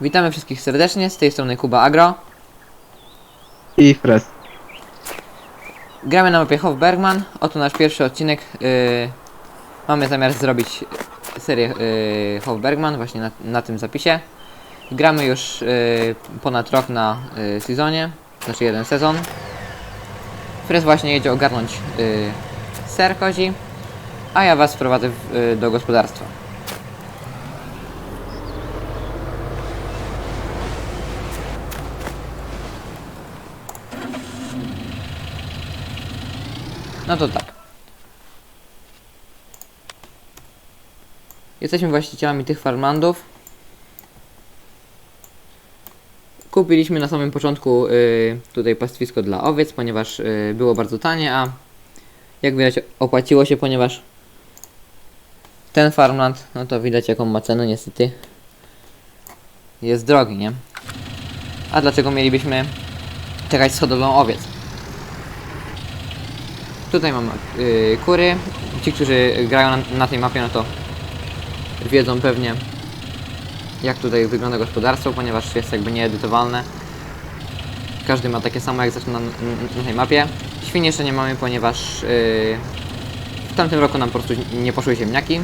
Witamy wszystkich serdecznie, z tej strony Kuba Agro. I Fres. Gramy na mapie Hofbergman. Oto nasz pierwszy odcinek. Yy, mamy zamiar zrobić serię yy, Hofbergman właśnie na, na tym zapisie. Gramy już yy, ponad rok na yy, sezonie, znaczy jeden sezon. Fres właśnie jedzie ogarnąć yy, ser kozi, a ja was wprowadzę w, yy, do gospodarstwa. No to tak. Jesteśmy właścicielami tych farmlandów. Kupiliśmy na samym początku y, tutaj pastwisko dla owiec, ponieważ y, było bardzo tanie, a jak widać opłaciło się, ponieważ ten farmland, no to widać jaką ma cenę niestety. Jest drogi, nie? A dlaczego mielibyśmy czekać z hodowlą owiec? Tutaj mamy y, kury. Ci, którzy grają na, na tej mapie, no to wiedzą pewnie jak tutaj wygląda gospodarstwo, ponieważ jest jakby nieedytowalne. Każdy ma takie samo jak zaczyna na, na, tej mapie. Świn jeszcze nie mamy, ponieważ y, w tamtym roku nam po prostu nie poszły ziemniaki.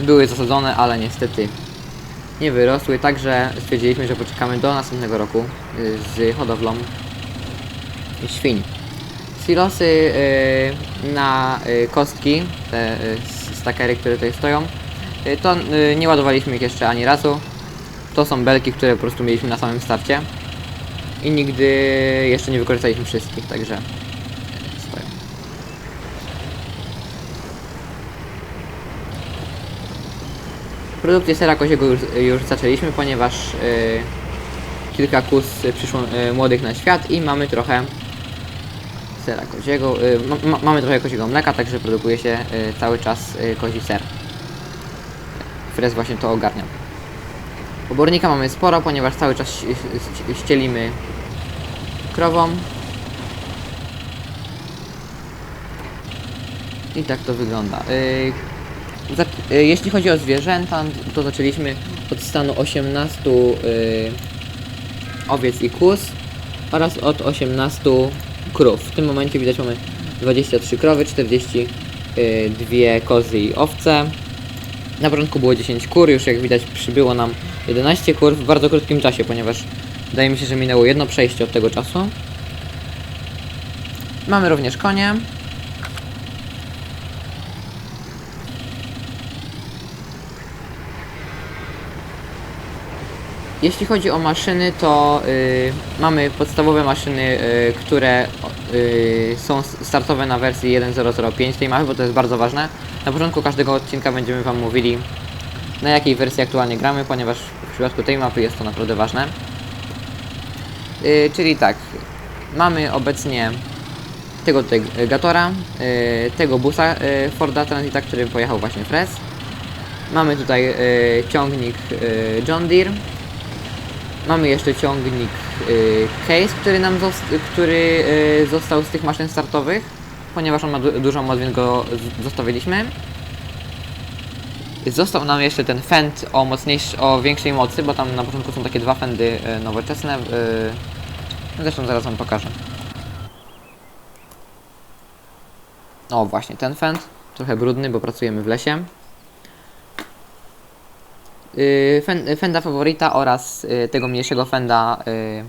Były zasadzone, ale niestety nie wyrosły, także stwierdziliśmy, że poczekamy do następnego roku y, z hodowlą świń. Silosy y, na y, kostki, te y, stakery, które tutaj stoją, to nie ładowaliśmy ich jeszcze ani razu. To są belki, które po prostu mieliśmy na samym starcie. I nigdy jeszcze nie wykorzystaliśmy wszystkich, także stoją. Produkcję sera koziego już, już zaczęliśmy, ponieważ kilka kus przyszło młodych na świat i mamy trochę sera koziego. Y, ma, ma, mamy trochę koziego mleka, także produkuje się y, cały czas y, kozi ser. Fres właśnie to ogarnia. Obornika mamy sporo, ponieważ cały czas ścielimy krową. I tak to wygląda. Jeśli chodzi o zwierzęta, to zaczęliśmy od stanu 18 y, owiec i kóz oraz od 18 krów. W tym momencie widać mamy 23 krowy, 42 kozy i owce. Na początku było 10 kur, już jak widać przybyło nam 11 kur w bardzo krótkim czasie, ponieważ wydaje mi się, że minęło jedno przejście od tego czasu. Mamy również konie. Jeśli chodzi o maszyny, to y, mamy podstawowe maszyny, y, które y, są startowe na wersji 1.0.05 tej mapy, bo to jest bardzo ważne. Na początku każdego odcinka będziemy Wam mówili, na jakiej wersji aktualnie gramy, ponieważ w przypadku tej mapy jest to naprawdę ważne. Y, czyli tak, mamy obecnie tego tutaj Gatora, y, tego busa y, Forda Transita, który pojechał właśnie Fres. Mamy tutaj y, ciągnik y, John Deere. Mamy jeszcze ciągnik y, Case, który nam który y, został z tych maszyn startowych, ponieważ on ma du- dużą moc, więc go zostawiliśmy. Został nam jeszcze ten fend o mocniejszy, o większej mocy, bo tam na początku są takie dwa fendy y, nowoczesne. Y, zresztą zaraz wam pokażę. O właśnie, ten fend, trochę brudny, bo pracujemy w lesie. Y, fen, fenda faworita oraz y, tego mniejszego fenda y,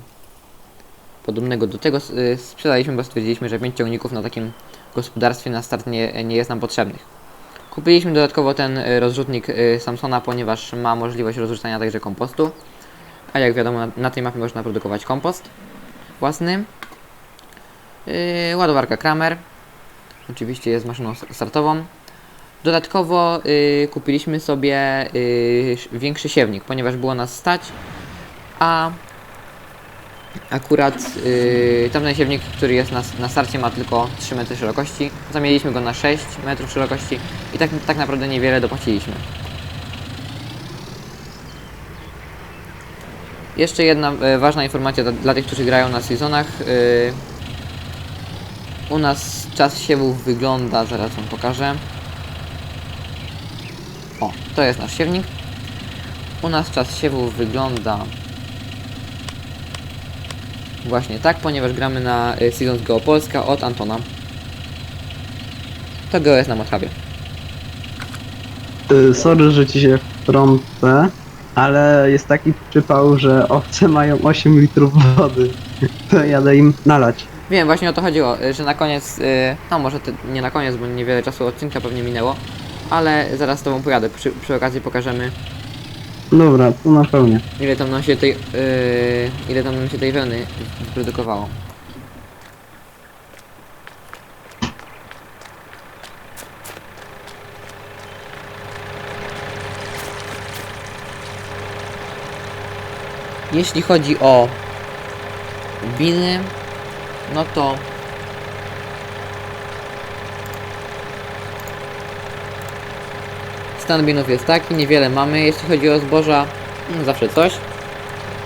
podobnego do tego sprzedaliśmy, bo stwierdziliśmy, że 5 ciągników na takim gospodarstwie na start nie, nie jest nam potrzebnych. Kupiliśmy dodatkowo ten rozrzutnik Samsona, ponieważ ma możliwość rozrzucania także kompostu. A jak wiadomo, na, na tej mapie można produkować kompost własny. Ładowarka Kramer. Oczywiście jest maszyną startową. Dodatkowo y, kupiliśmy sobie y, sz- większy siewnik, ponieważ było nas stać, a akurat y, tamten siewnik, który jest na, na starcie ma tylko 3 metry szerokości, zamieniliśmy go na 6 metrów szerokości i tak, tak naprawdę niewiele dopłaciliśmy. Jeszcze jedna e, ważna informacja dla, dla tych, którzy grają na sezonach. y, u nas czas siewów wygląda, zaraz wam pokażę. To jest nasz siewnik. u nas czas siewów wygląda właśnie tak, ponieważ gramy na y, Seasons Go Polska od Antona. To Go jest na Mothabie. Y, Sorry, że ci się wtrącę, ale jest taki przypał, że owce mają 8 litrów wody. To jadę im nalać. Wiem, właśnie o to chodziło, y, że na koniec, y, no może te, nie na koniec, bo niewiele czasu odcinka pewnie minęło, ale zaraz z Tobą pojadę, przy, przy okazji pokażemy Dobra, to na pełnie. ile tam nam się tej, yy, ile tam nam się tej wełny wyprodukowało. Jeśli chodzi o biny, no to Stan binów jest taki, niewiele mamy. Jeśli chodzi o zboża, no zawsze coś.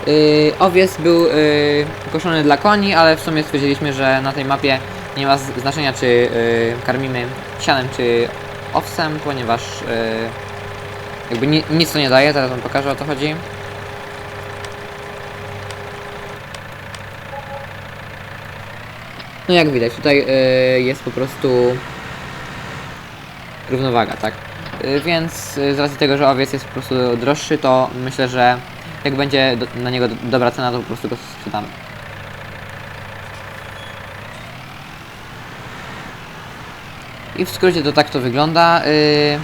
Yy, owiec był yy, koszony dla koni, ale w sumie stwierdziliśmy, że na tej mapie nie ma znaczenia, czy yy, karmimy sianem, czy owsem, ponieważ yy, jakby ni nic to nie daje. Zaraz wam pokażę o co chodzi. No jak widać, tutaj yy, jest po prostu równowaga, tak? Y, Więc y, z racji tego, że owiec jest po prostu droższy, to myślę, że jak będzie do, na niego do, dobra cena, to po prostu go sprzedamy. I w skrócie to tak to wygląda. Y,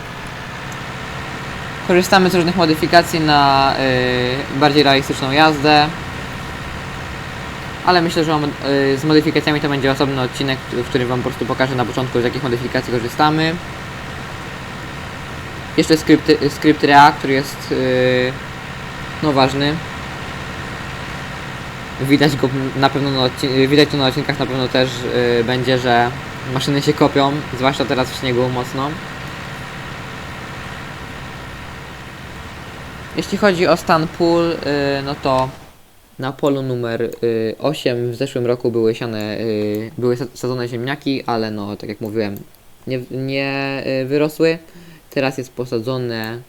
korzystamy z różnych modyfikacji na bardziej realistyczną jazdę. Ale myślę, że z modyfikacjami to będzie osobny odcinek, w którym Wam po prostu pokażę na początku, z jakich modyfikacji korzystamy. Jeszcze skrypt, skrypt Rea, który jest yy, no ważny. Widać go na pewno na widać to na odcinkach na pewno też yy, będzie, że maszyny się kopią, zwłaszcza teraz w śniegu mocno. Jeśli chodzi o stan pól, yy, no to na polu numer y, 8 w zeszłym roku były siane, y, były sa- sadzone ziemniaki, ale no tak jak mówiłem, nie, nie y, wyrosły. Teraz jest posadzone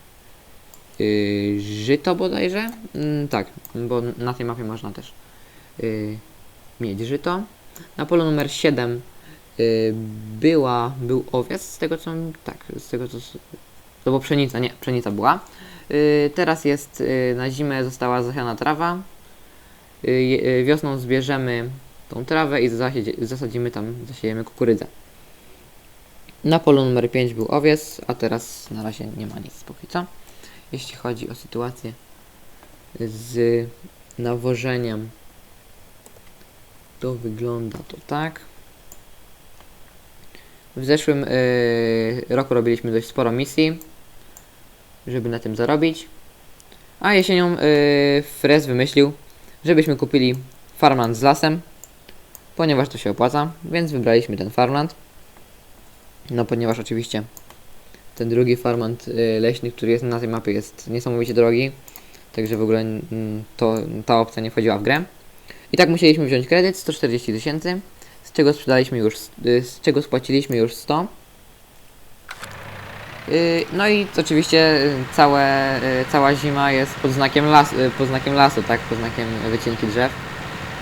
y, żyto bodajże. Mm, tak, bo na tej mapie można też y, mieć żyto. Na polu numer 7 y, była, był owiec, z tego co, tak, z tego co, to była pszenica, nie, pszenica była. Y, teraz jest, y, na zimę została zasiana trawa. Y, je- y, wiosną zbierzemy tą trawę i zasadzimy tam, zasiejemy kukurydzę. Na polu numer 5 był owiec, a teraz na razie nie ma nic póki co. Jeśli chodzi o sytuację z nawożeniem, to wygląda to tak. W zeszłym y, roku robiliśmy dość sporo misji, żeby na tym zarobić. A jesienią y, Frez wymyślił, żebyśmy kupili farmland z lasem, ponieważ to się opłaca, więc wybraliśmy ten farmland. No ponieważ oczywiście ten drugi farmant y, leśny, który jest na tej mapie jest niesamowicie drogi. Także w ogóle mm, to, ta opcja nie wchodziła w grę. I tak musieliśmy wziąć kredyt 140 tysięcy, z czego sprzedaliśmy już, y, z czego spłaciliśmy już 100. Y, No i oczywiście całe, cała zima jest pod znakiem, pod znakiem lasu, tak? Pod znakiem wycinki drzew,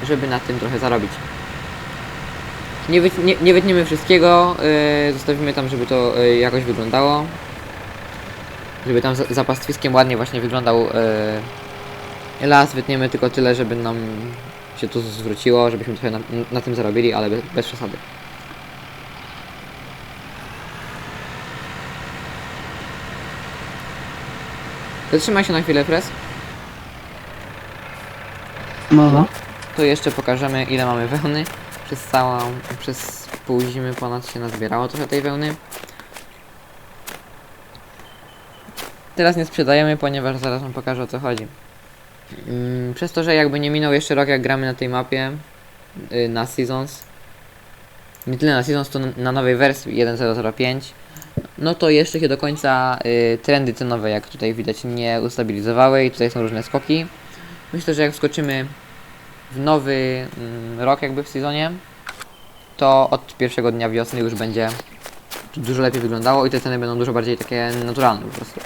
żeby na tym trochę zarobić. Nie, wyt, nie, nie wytniemy wszystkiego, yy, zostawimy tam, żeby to yy, jakoś wyglądało. Żeby tam za, za pastwiskiem ładnie właśnie wyglądał yy, las, wytniemy tylko tyle, żeby nam się to zwróciło, żebyśmy trochę na, na tym zarobili, ale bez, bez przesady. Zatrzymaj się na chwilę, Fres. No. To jeszcze pokażemy ile mamy wełny. Przez całą, przez pół zimy ponad się nazbierało trochę tej wełny. Teraz nie sprzedajemy, ponieważ zaraz wam pokażę o co chodzi. Mm, Przez to, że jakby nie minął jeszcze rok jak gramy na tej mapie y, na Seasons. Nie tyle na Seasons, to na- nowej wersji 1.0.5. No to jeszcze się do końca y, trendy cenowe, jak tutaj widać, nie ustabilizowały i tutaj są różne skoki. Myślę, że jak wskoczymy w nowy mm, rok jakby w sezonie, to od pierwszego dnia wiosny już będzie dużo lepiej wyglądało i te ceny będą dużo bardziej takie naturalne po prostu.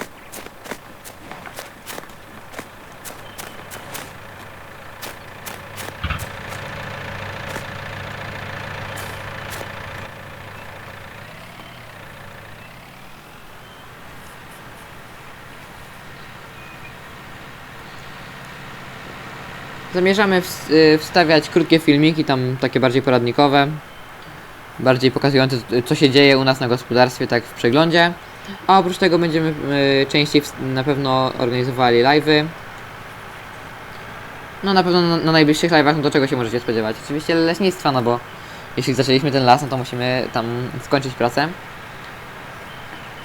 Zamierzamy y, wstawiać krótkie filmiki, tam takie bardziej poradnikowe, bardziej pokazujące y, co się dzieje u nas na gospodarstwie, tak w przeglądzie. A oprócz tego będziemy y, częściej na pewno organizowali live'y. No na pewno na, na najbliższych live'ach, no do czego się możecie spodziewać? Oczywiście leśnictwa, no bo jeśli zaczęliśmy ten las, no to musimy tam skończyć pracę.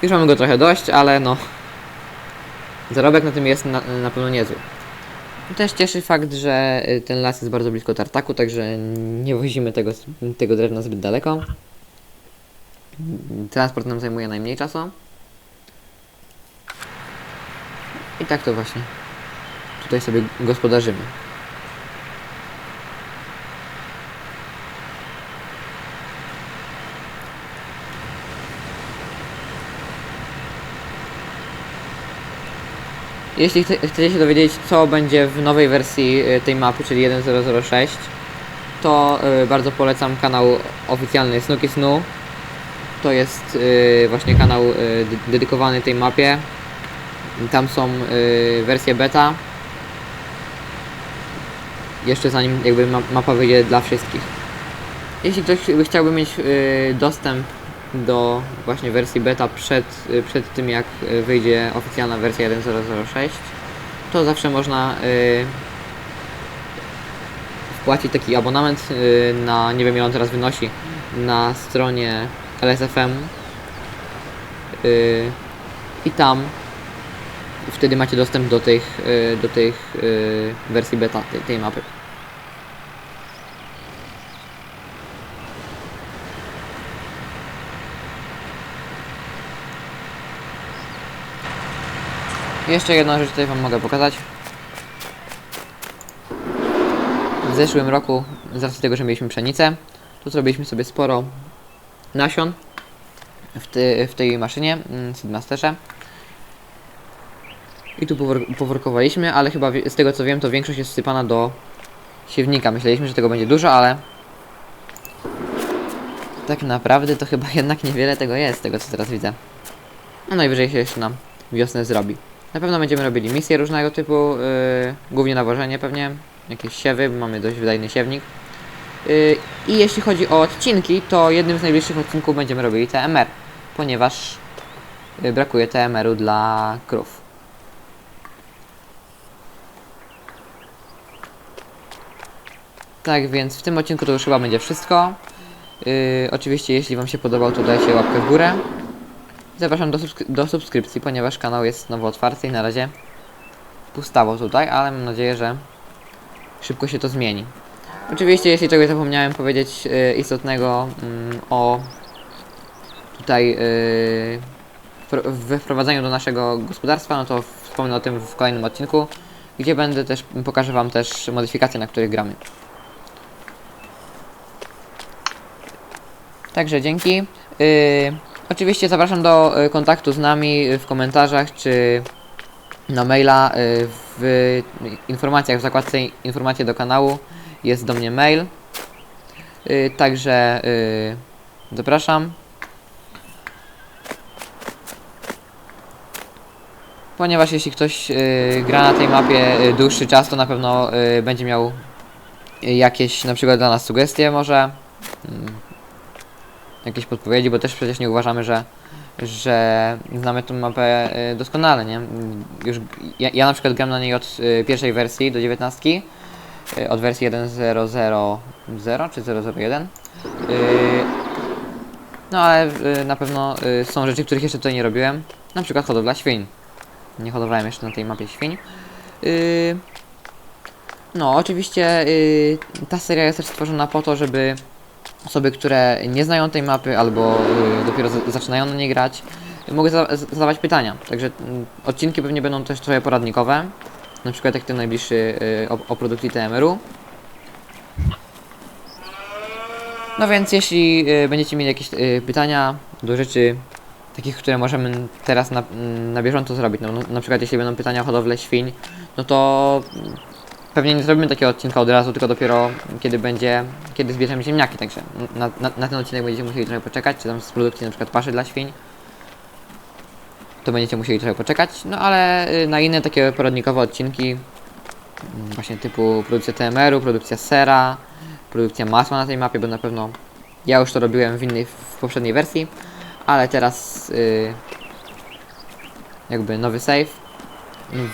Już mamy go trochę dość, ale no zarobek na tym jest na, na pewno niezły. Też cieszy fakt, że y, ten las jest bardzo blisko tartaku, także nie wozimy tego, tego drewna zbyt daleko. Transport nam zajmuje najmniej czasu. I tak to właśnie tutaj sobie gospodarzymy. Jeśli chce- chcecie się dowiedzieć, co będzie w nowej wersji y, tej mapy, czyli 1006, to y, bardzo polecam kanał oficjalny Snooki Snu. To jest y, właśnie kanał y, de- dedykowany tej mapie. Tam są y, wersje beta. Jeszcze zanim jakby ma mapa wyjdzie dla wszystkich. Jeśli ktoś by chciałby mieć y, dostęp do właśnie wersji beta przed, przed tym jak wyjdzie oficjalna wersja 1006, to zawsze można y, wpłacić taki abonament y, na, nie wiem ile on teraz wynosi, na stronie LSFM y, i tam wtedy macie dostęp do tych, do tych wersji beta tej, tej mapy. Jeszcze jedną rzecz tutaj Wam mogę pokazać. W zeszłym roku, z racji tego, że mieliśmy pszenicę, to zrobiliśmy sobie sporo nasion w, ty, w tej maszynie, mm, Seedmasterze. I tu poworkowaliśmy, ale chyba z tego co wiem, to większość jest wsypana do siewnika. Myśleliśmy, że tego będzie dużo, ale tak naprawdę to chyba jednak niewiele tego jest, tego co teraz widzę. No najwyżej się jeszcze nam wiosnę zrobi. Na pewno będziemy robili misje różnego typu, yy, głównie nawożenie pewnie, jakieś siewy, bo mamy dość wydajny siewnik. Yy, I jeśli chodzi o odcinki, to jednym z najbliższych odcinków będziemy robili TMR, ponieważ yy, brakuje TMR-u dla krów. Tak więc w tym odcinku to już chyba będzie wszystko. Yy, oczywiście jeśli Wam się podobał, to dajcie łapkę w górę. Zapraszam do, do subskrypcji, ponieważ kanał jest nowo otwarty i na razie pustawo tutaj, ale mam nadzieję, że szybko się to zmieni. Oczywiście, jeśli czegoś zapomniałem powiedzieć y, istotnego mm, o tutaj y, wpro- we wprowadzeniu do naszego gospodarstwa, no to wspomnę o tym w kolejnym odcinku, gdzie będę też, pokażę Wam też modyfikacje, na których gramy. Także dzięki. Yy, oczywiście zapraszam do y, kontaktu z nami y, w komentarzach czy na maila. y, w informacjach, w zakładce informacje do kanału jest do mnie mail. Także zapraszam. Ponieważ jeśli ktoś gra na tej mapie dłuższy czas, to na pewno będzie miał jakieś na przykład dla nas sugestie może. Jakieś podpowiedzi, bo też przecież nie uważamy, że, że znamy tą mapę y, doskonale, nie? Już ja, ja na przykład gram na niej od y, pierwszej wersji do 19, y, od wersji 1.0.0 czy 0.01. Y, no ale na pewno są rzeczy, których jeszcze tutaj nie robiłem, na przykład hodowla świń. Nie hodowałem jeszcze na tej mapie świń. No, oczywiście ta seria jest też stworzona po to, żeby osoby, które nie znają tej mapy albo y, dopiero za- zaczynają na niej grać, za zadawać pytania. Także mm, odcinki pewnie będą też trochę poradnikowe. Na przykład jak ten najbliższy y, o, o produkcji TMR-u. No więc jeśli y, będziecie mieli jakieś pytania do rzeczy takich, które możemy teraz na, mm, na bieżąco zrobić, no, no, na przykład jeśli będą pytania o hodowlę świń, no to pewnie nie zrobimy takiego odcinka od razu, tylko dopiero kiedy będzie, kiedy zbierzemy ziemniaki, także na, na, na ten odcinek będziecie musieli trochę poczekać, czy tam z produkcji na przykład paszy dla świń. To będziecie musieli trochę poczekać, no ale y, na inne takie poradnikowe odcinki mm, właśnie typu produkcja TMR-u, produkcja sera, produkcja masła na tej mapie, bo na pewno ja już to robiłem w innej, w poprzedniej wersji, ale teraz y, jakby nowy save,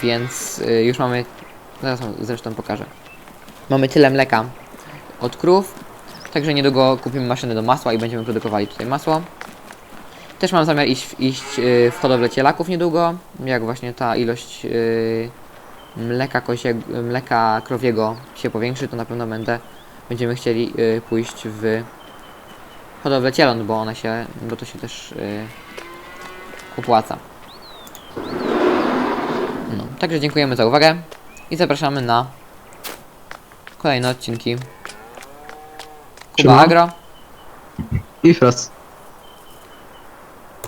więc y, już mamy, zaraz zresztą pokażę. Mamy tyle mleka od krów, także niedługo kupimy maszynę do masła i będziemy produkowali tutaj masło. Też mam zamiar iść, iść y, w hodowlę cielaków niedługo, jak właśnie ta ilość y, mleka kozie, mleka krowiego się powiększy, to na pewno będę, będziemy chcieli y, pójść w hodowlę cieląt, bo one się, bo to się też opłaca. No, także dziękujemy za uwagę i zapraszamy na kolejne odcinki Kuba Siema. Agro. I Frost.